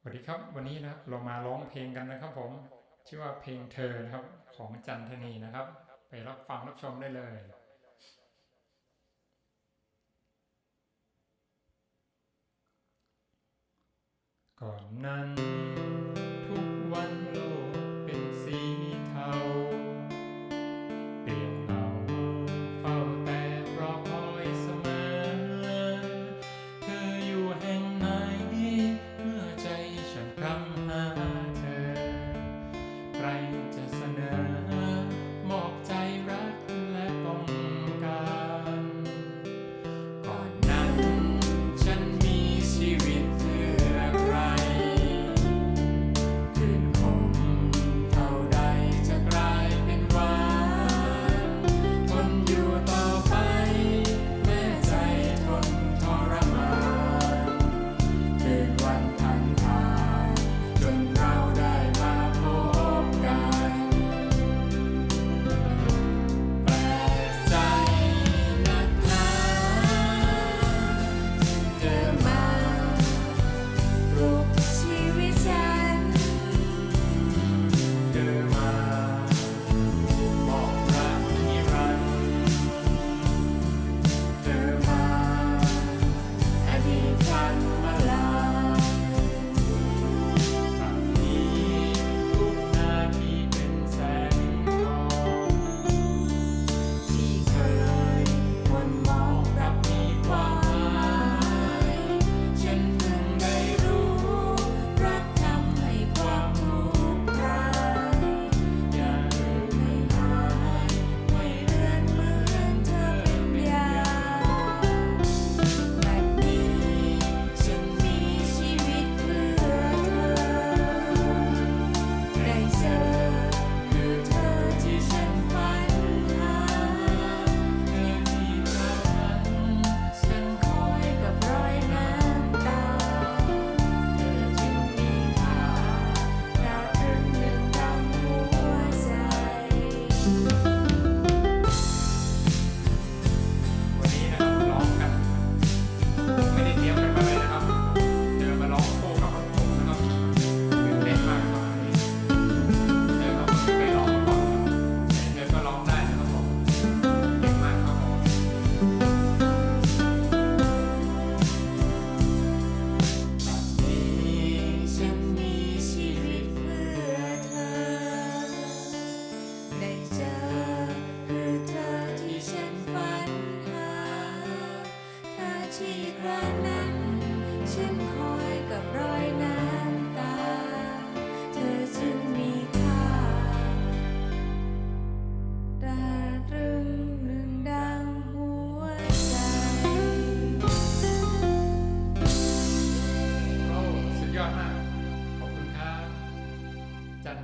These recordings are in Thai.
สวัสดีครับ วันนี้นะครับเรามาร้องเพลงกันนะครับ ผมชื่อว่าเพลงเธอนะครับของจันทนีนะครับ ไปรับฟังรับชมได้เลยก่อนนั้น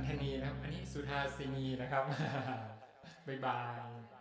ธนีนะครับ อันนี้สุธาสินีนะครับ บ๊ายบาย